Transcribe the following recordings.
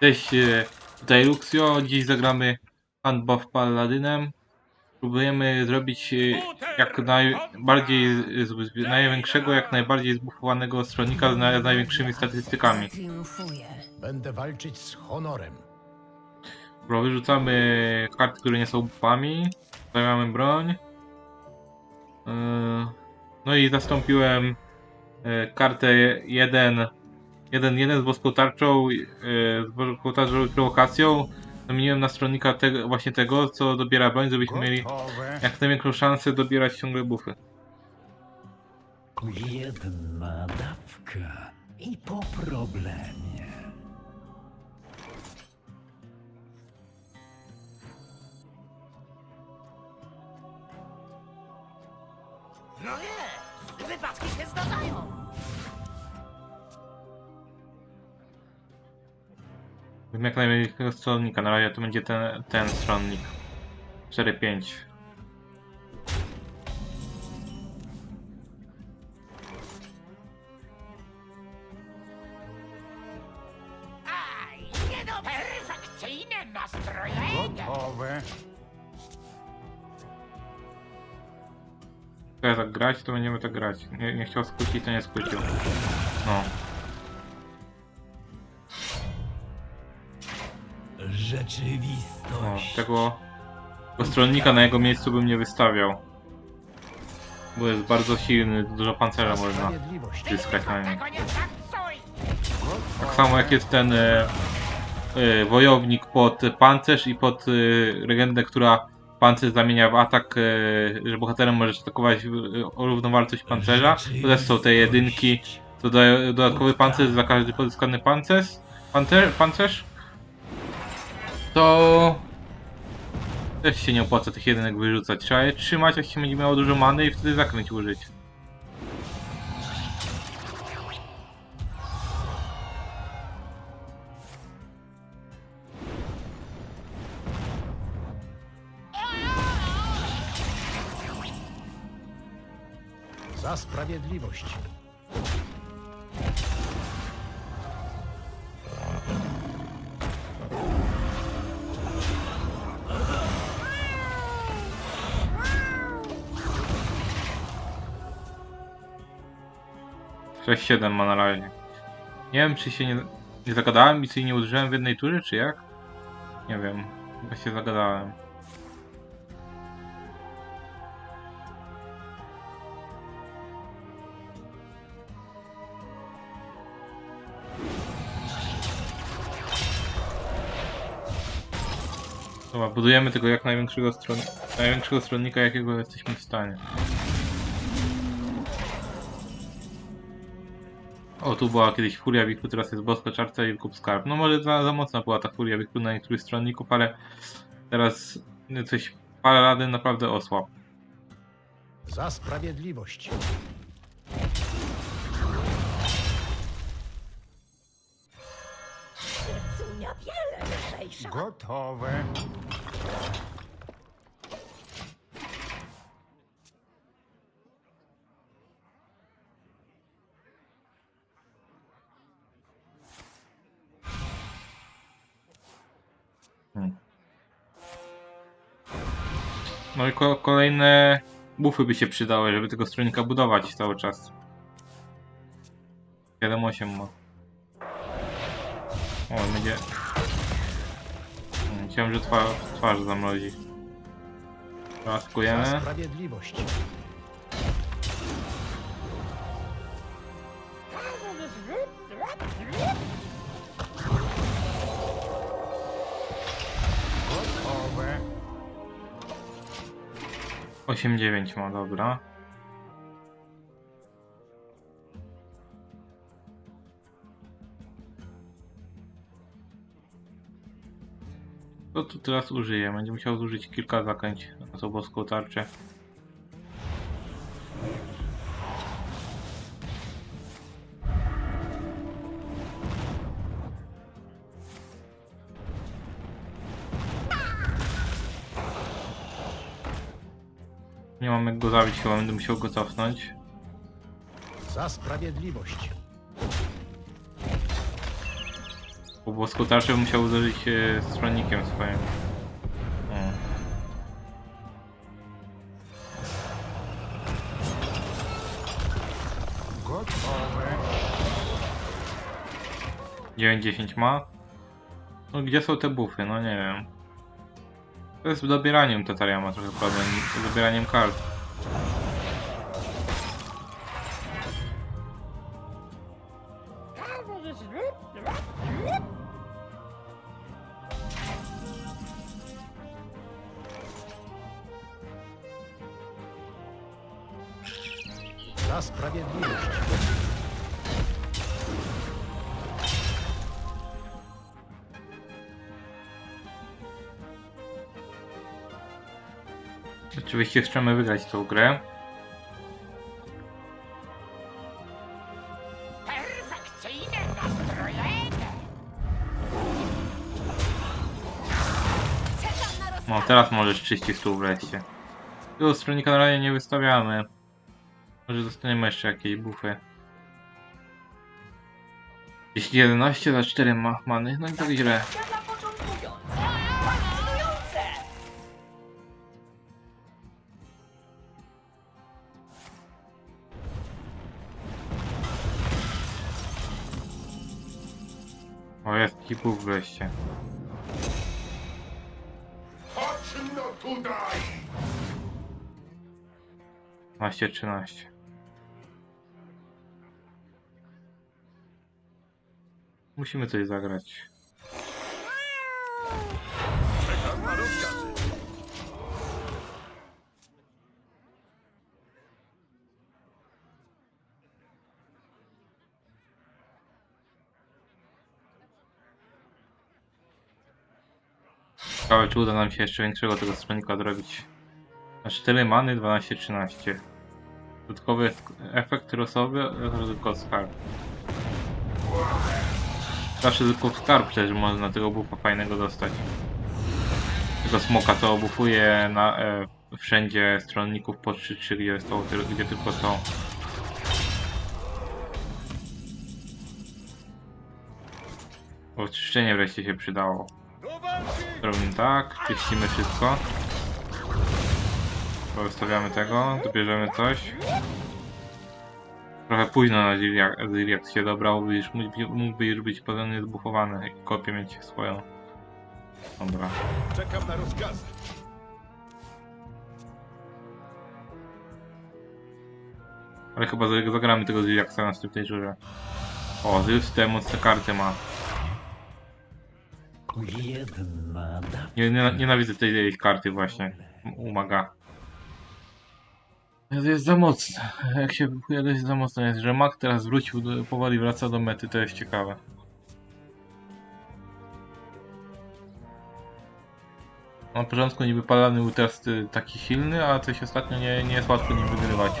Cześć, e, tutaj Luxio. Dziś zagramy Handbuff Paladynem. Próbujemy zrobić e, jak najbardziej, z- największego, jak najbardziej zbufowanego stronnika z naj- największymi statystykami. Będę walczyć z honorem. Bo wyrzucamy karty, które nie są buffami. Stawiamy broń. E, No i zastąpiłem kartę 1 1 1 z boską tarczą, e, z boską tarczą i prowokacją. Zamieniłem na stronnika tego, właśnie tego, co dobiera broń, żebyśmy mieli jak największą szansę dobierać ciągle buffy. Jedna dawka i po problemie. No nie, wypadki się zdarzają. Wiem jak największego stronnika, na razie to będzie ten, ten stronnik. 4-5. Aj, nie no, perfekcyjne nastrojenie. Gotowe. Jak tak grać, to będziemy tak grać. Nie, nie chciał skrócić, to nie skrócił. No. No, Rzeczywistość. tego, tego stronnika na jego miejscu bym nie wystawiał. Bo jest bardzo silny, dużo pancerza można zyskać na nim. Tak samo jak jest ten e, e, wojownik pod pancerz i pod e, legendę, która pancerz zamienia w atak, e, że bohaterem możesz atakować o równowartość pancerza. To też są te jedynki, co dają dodatkowy pancerz za każdy pozyskany pancerz. Pancerz. To też się nie opłaca tych jedynek wyrzucać. Trzeba je trzymać, jak się będzie miało dużo many i wtedy zakręć użyć. Za sprawiedliwość. Sześć 7 ma na razie. Nie wiem, czy się nie, nie zagadałem i czy nie użyłem w jednej turze, czy jak? Nie wiem. Chyba się zagadałem. Dobra, budujemy tego jak największego, stron największego stronnika, jakiego jesteśmy w stanie. O, tu była kiedyś Furia Wikru, teraz jest Boska Czarca i Kup Skarb. No może za, za mocna była ta Furia Wikru na niektórych stronników, ale teraz coś parę rady naprawdę osłab. Za sprawiedliwość. Wiele lżejsza. Gotowe. No i ko kolejne buffy by się przydały, żeby tego stronnika budować cały czas. 7-8 ma. O, będzie... Chciałem, że twarz, twarz zamrozi. Za Raskujemy. sprawiedliwość. 8-9 ma, dobra. To tu teraz użyję. Będzie musiał zużyć kilka zaklęć na tą boską tarczę. Go zabić, chyba będę musiał go cofnąć. Za sprawiedliwość. Bo włosku tarczy musiał uderzyć e, stronnikiem swoim. O. Gotowe. 9-10 ma. No gdzie są te bufy? No nie wiem. To jest z dobieraniem Tataria ma trochę problem. Z dobieraniem kart. Za sprawiedliwość. Oczywiście chcemy wygrać tą grę. No teraz możesz czyścić stół wreszcie. Tego stronnika na razie nie wystawiamy. Może dostaniemy jeszcze jakieś bufy. Jeśli 11 za 4 ma many, no i tak źle. O jest buf wreszcie. Tutaj! 12, 13. Musimy coś zagrać. Czekam na rozkazy. Ciekawe czy uda nam się jeszcze większego tego stronnika zrobić. Na 4 many 12-13. Dodatkowy efekt losowy tylko skarb. Zawsze tylko skarb przecież można tego buffa fajnego dostać. Tego smoka to bufuje na e, wszędzie stronników po 3-3 gdzie, to, gdzie tylko są. O, czyszczenie wreszcie się przydało. Robimy tak, czyścimy wszystko. Zostawiamy tego, dobierzemy coś. Trochę późno na Ziliak się dobrał, już, mógłby już być porządnie zbufowany i kopię mieć swoją. Dobra. Czekam na rozkazy. Ale chyba za- zagramy tego Ziliaksa na następnej turze. O, już te mocne karty ma. Jedna. Nie, nie, nienawidzę tej jej karty właśnie. Umaga. Jest, jest za mocne. Jak się wypuje, to jest za mocne. Jest, że Mak teraz wrócił, do, powoli wraca do mety, to jest ciekawe. Na początku niby palany był teraz y, taki silny, a coś ostatnio nie, nie jest łatwo nim wygrywać.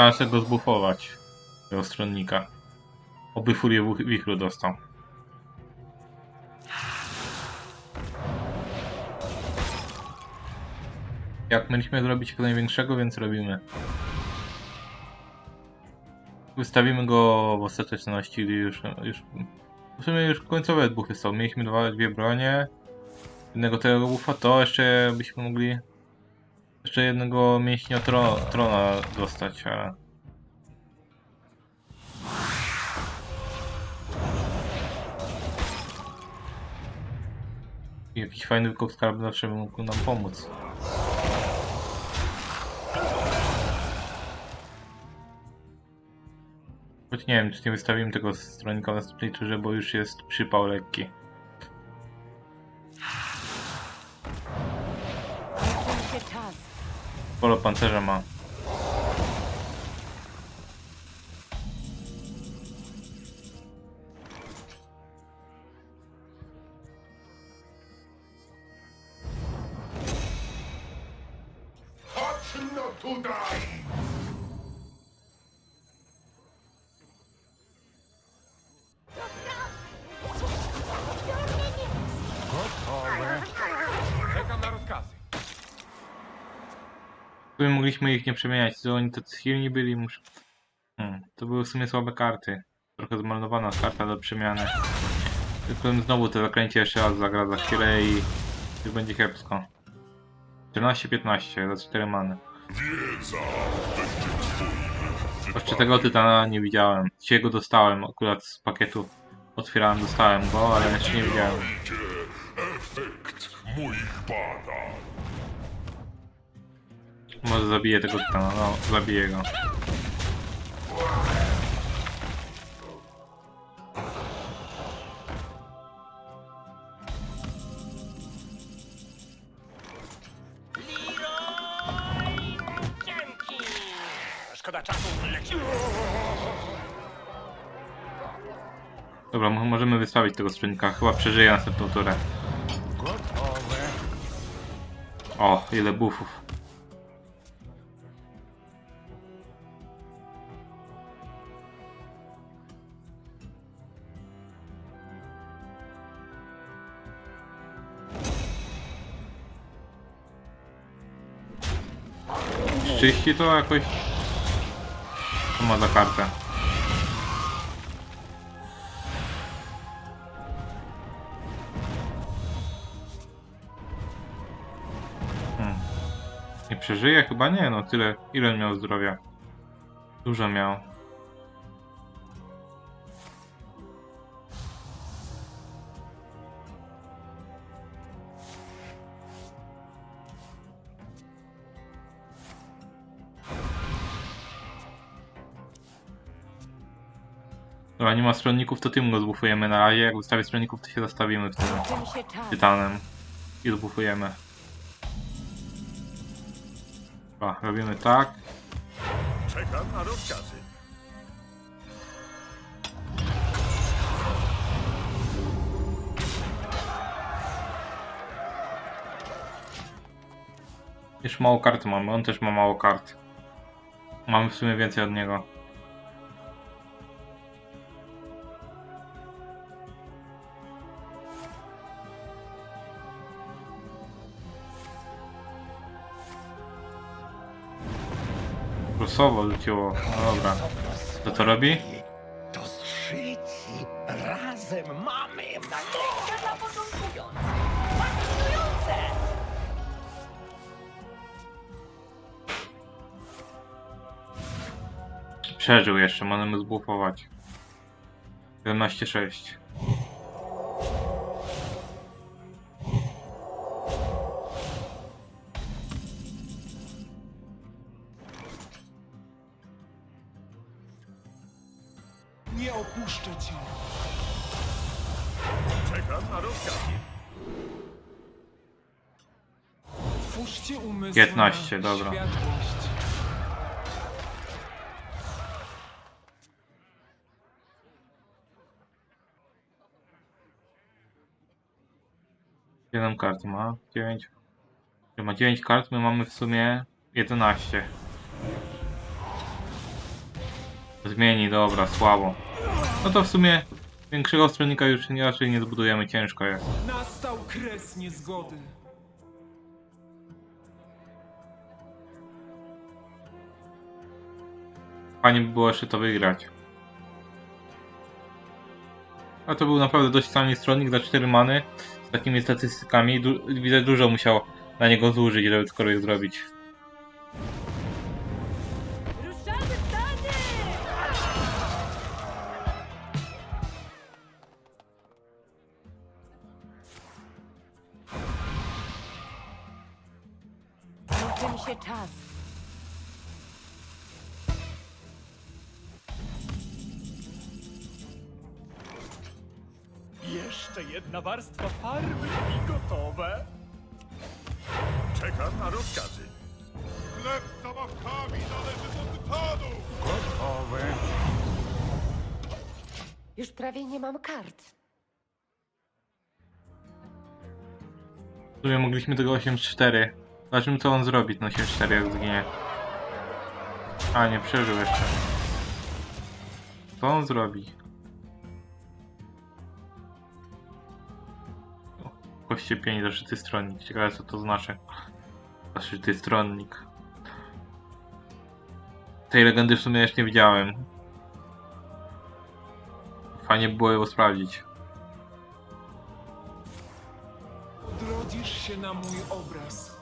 Szansę go zbufować. Tego stronnika. Oby furię wichru dostał. Jak mieliśmy zrobić jak największego, więc robimy. Wystawimy go w ostateczności już, już w sumie już końcowe buchy są. Mieliśmy dwa, dwie bronie. Jednego tego buffa, to jeszcze byśmy mogli jeszcze jednego mięśnia tro, trona dostać, ale... Jakiś fajny wykop skarb zawsze mógł nam pomóc. Choć nie wiem, czy nie wystawimy tego stronika w następnej bo już jest przypał lekki. Polo pancerza ma. Chodź no tutaj! Tu mogliśmy ich nie przemieniać, co oni tacy silni byli. Muszę... Hmm, to były w sumie słabe karty. Trochę zmarnowana karta do przemiany. Tylko znowu te zakręcie jeszcze raz zagra za chwilę i już będzie kiepsko. 14-15 za 4 many. Wiedza Jeszcze tego tytana nie widziałem. Dzisiaj go dostałem akurat z pakietu. Otwierałem, dostałem go, ale jeszcze nie widziałem. Efekt moich badań. Może zabiję tego tytana, no zabiję go. Szkoda czasu, lecimy! Dobra, możemy wystawić tego stronnika. Chyba przeżyje następną turę. O, ile buffów. Czyści to jakoś? Co ma za kartę? Hmm. Nie przeżyje? Chyba nie, no tyle. Ile miał zdrowia? Dużo miał. Nie ma stronników, to tym go zbufujemy na razie. Jak ustawię stronników, to się zastawimy się czas. tytanem i zbufujemy. Dobra, robimy tak. Czekam na rozkazy. Już mało kart mamy, on też ma mało kart. Mamy w sumie więcej od niego. Losowo rzuciło, no dobra. Co to robi? To zszyci razem mamy Nagrywka dla początkujących. Fascynujące! Przeżył jeszcze, możemy zbufować. 11-6. Nie opuszczę cię. Czekam na rozkazy. Twórzcie umysł 15, na dobra. światłość. Siedem kart ma, 9. Ma 9 kart, my mamy w sumie 11. Zmieni, dobra, słabo. No to w sumie większego stronnika już raczej nie zbudujemy, ciężko jest. Nastał kres niezgody. Fajnie by było jeszcze to wygrać. A to był naprawdę dość tani stronnik za 4 many z takimi statystykami. Du widzę dużo musiał na niego zużyć, żeby cokolwiek zrobić. Kończy mi się czas. Jeszcze jedna warstwa farby i gotowe. Czekam na rozkazy. Chleb z zabawkami należy do tytanów! Gotowe. Już prawie nie mam kart. W sumie mogliśmy tego 8-4. Zobaczymy co on zrobi ten 8-4 jak zginie. A nie, przeżył jeszcze. Co on zrobi? Koście 5 zaszyty stronnik. Ciekawe co to znaczy. Zaszyty stronnik. Tej legendy w sumie jeszcze nie widziałem. Fajnie by było ją sprawdzić. Odrodzisz się na mój obraz.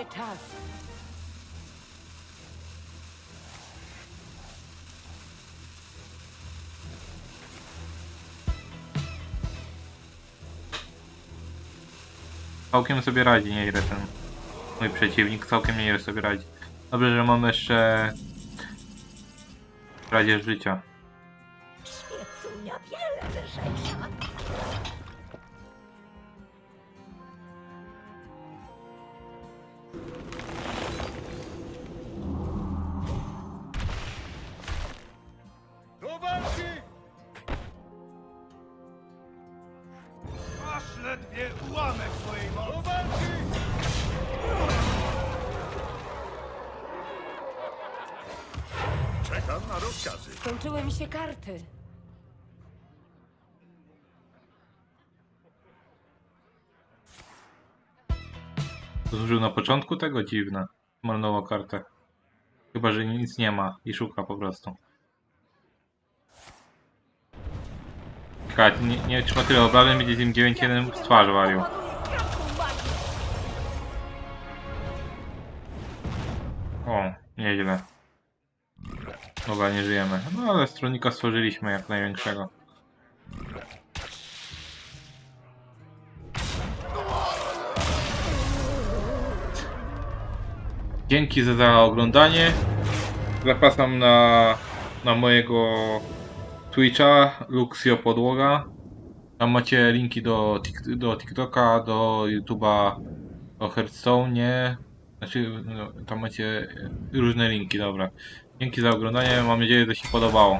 Się czas. Całkiem sobie radzi, nieźle ten mój przeciwnik, całkiem nieźle sobie radzi. Dobrze, że mamy jeszcze kradzież życia. Świecunia wiele lżejsza. Rozkazy. Skończyły mi się karty. Zużył na początku tego? Dziwne. Malnęło kartę. Chyba, że nic nie ma i szuka po prostu. Czekaj, nie, nie trzyma tyle obrażeń, będzie z nim 9-1 w twarz walił. O, nieźle. Dobra, nie żyjemy. No ale stronnika stworzyliśmy jak największego. Dzięki za, za oglądanie. Zapraszam na, na mojego Twitcha, Luxio Podłoga. Tam macie linki do, Tik- do TikToka, do YouTube'a, o Hearthstone. Znaczy, no, tam macie różne linki, dobra. Dzięki za oglądanie, mam nadzieję, że się podobało.